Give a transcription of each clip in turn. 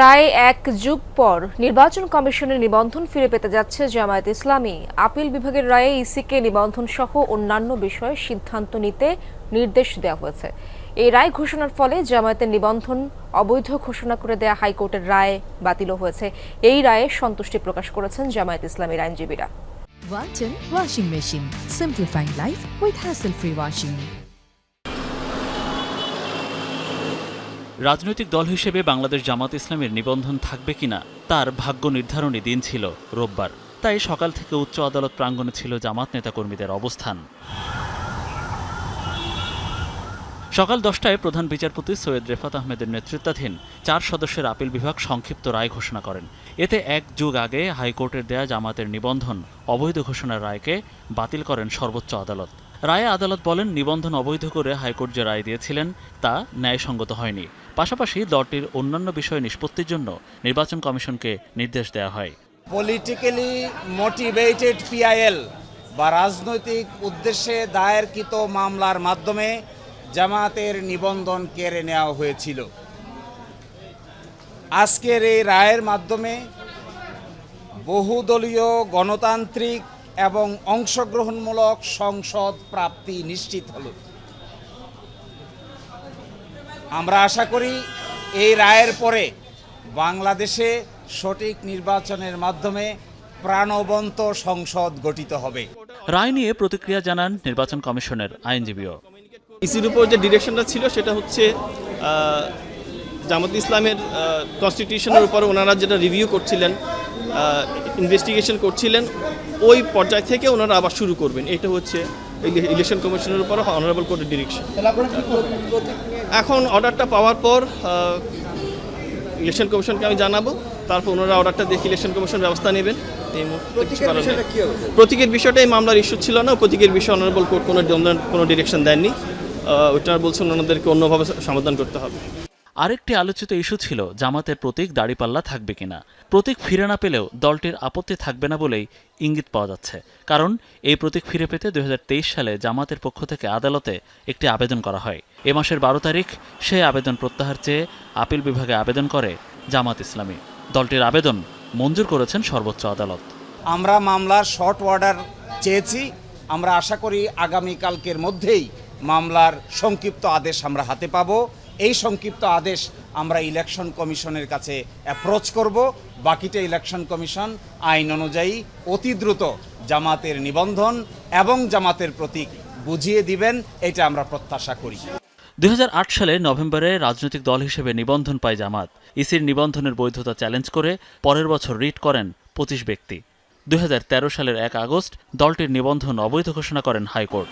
প্রায় এক যুগ পর নির্বাচন কমিশনের নিবন্ধন ফিরে পেতে যাচ্ছে জামায়াত ইসলামী আপিল বিভাগের রায়ে ইসিকে নিবন্ধন সহ অন্যান্য বিষয়ে সিদ্ধান্ত নিতে নির্দেশ দেওয়া হয়েছে এই রায় ঘোষণার ফলে জামায়াতের নিবন্ধন অবৈধ ঘোষণা করে দেয়া হাইকোর্টের রায় বাতিল হয়েছে এই রায়ে সন্তুষ্টি প্রকাশ করেছেন জামায়াত ইসলামীর আইনজীবীরা Walton Washing Machine. Simplifying life with hassle-free washing. রাজনৈতিক দল হিসেবে বাংলাদেশ জামাত ইসলামের নিবন্ধন থাকবে কিনা, তার ভাগ্য নির্ধারণী দিন ছিল রোববার। তাই সকাল থেকে উচ্চ আদালত প্রাঙ্গণে ছিল জামাত নেতাকর্মীদের অবস্থান। সকাল দশটায় প্রধান বিচারপতি সৈয়দ রেফাত আহমেদের নেতৃত্বাধীন চার সদস্যের আপিল বিভাগ সংক্ষিপ্ত রায় ঘোষণা করেন। এতে এক যুগ আগে হাইকোর্টের দেয়া জামাতের নিবন্ধন অবৈধ ঘোষণার রায়কে বাতিল করেন সর্বোচ্চ আদালত। রায়ে আদালত বলেন, নিবন্ধন অবৈধ করে হাইকোর্ট যে রায় দিয়েছিলেন তা ন্যায়সঙ্গত হয়নি। পাশাপাশি দলটির অন্যান্য বিষয় নিষ্পত্তির জন্য নির্বাচন কমিশনকে নির্দেশ দেওয়া হয়। পলিটিক্যালি মোটিভেটেড পিআইএল বা রাজনৈতিক উদ্দেশ্যে দায়েরকৃত মামলার মাধ্যমে জামাতের নিবন্ধন কেড়ে নেওয়া হয়েছিল। আজকের এই রায়ের মাধ্যমে বহুদলীয় গণতান্ত্রিক এবং অংশগ্রহণমূলক সংসদ প্রাপ্তি নিশ্চিত হলো। আমরা আশা করি এই রায়ের পরে বাংলাদেশে সঠিক নির্বাচনের মাধ্যমে প্রাণবন্ত সংসদ গঠিত হবে। রায় নিয়ে প্রতিক্রিয়া জানান নির্বাচন কমিশনের আইনজীবীও। ইসির উপর যে ডিরেকশনটা ছিল সেটা হচ্ছে জামাত ইসলামের কনস্টিটিউশনের উপর ওনারা যেটা রিভিউ করছিলেন ইনভেস্টিগেশন করছিলেন ওই পর্যায় থেকে ওনারা আবার শুরু করবেন। এটা হচ্ছে ইলেকশন কমিশনের উপর অনারেবল কোর্টের ডিরেকশন এখন অর্ডারটা পাওয়ার পর ইলেকশন কমিশনকে আমি জানাব তারপর ওনারা অর্ডারটা দেখে ইলেকশন কমিশন ব্যবস্থা নেবেন। এই। প্রতীকের বিষয়টা এই মামলার ইস্যু ছিল না প্রতীকের বিষয়ে অনারেবল কোর্ট কোনো কোনো ডিরেকশন দেননি। ওটা বলছেন ওনাদেরকে অন্যভাবে সমাধান করতে হবে। আরেকটি আলোচিত ইস্যু ছিল জামাতের প্রতীক দাড়িপাল্লা থাকবে কিনা। প্রতীক ফিরে না পেলেও দলটির আপত্তি থাকবে না বলেই ইঙ্গিত পাওয়া যাচ্ছে। কারণ এই প্রতীক ফিরে পেতে দু হাজার তেইশ সালে জামাতের পক্ষ থেকে আদালতে একটি আবেদন করা হয়। এ মাসের বারো তারিখ সেই আবেদন প্রত্যাহার চেয়ে আপিল বিভাগে আবেদন করে জামাত ইসলামী। দলটির আবেদন মঞ্জুর করেছেন সর্বোচ্চ আদালত। আমরা মামলার শর্ট অর্ডার চেয়েছি। আমরা আশা করি আগামীকালকের মধ্যেই মামলার সংক্ষিপ্ত আদেশ আমরা হাতে পাবো। এই সংক্ষিপ্ত আদেশ আমরা ইলেকশন কমিশনের কাছে অ্যাপ্রোচ করব। বাকিটা ইলেকশন কমিশন আইন অনুযায়ী অতি দ্রুত জামাতের নিবন্ধন এবং জামাতের প্রতীক বুঝিয়ে দিবেন, এটা আমরা প্রত্যাশা করি। দুই হাজার আট সালে নভেম্বরে রাজনৈতিক দল হিসেবে নিবন্ধন পায় জামাত। ইসির নিবন্ধনের বৈধতা চ্যালেঞ্জ করে পরের বছর রিট করেন পঁচিশ ব্যক্তি। দুই হাজার তেরো সালের এক আগস্ট দলটির নিবন্ধন অবৈধ ঘোষণা করেন হাইকোর্ট।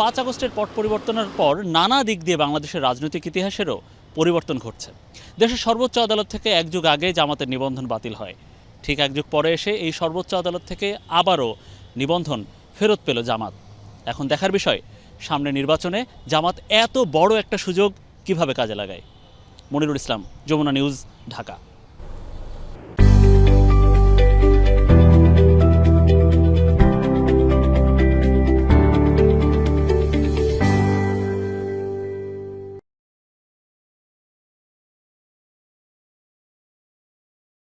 পাঁচ আগস্টের পট পরিবর্তনের পর নানা দিক দিয়ে বাংলাদেশের রাজনৈতিক ইতিহাসেরও পরিবর্তন ঘটছে। দেশের সর্বোচ্চ আদালত থেকে এক যুগ আগে জামাতের নিবন্ধন বাতিল হয়। ঠিক এক যুগ পরে এসে এই সর্বোচ্চ আদালত থেকে আবারও নিবন্ধন ফেরত পেল জামাত। এখন দেখার বিষয়, সামনে নির্বাচনে জামাত এত বড় একটা সুযোগ কীভাবে কাজে লাগায়? মনিরুল ইসলাম, যমুনা নিউজ, ঢাকা।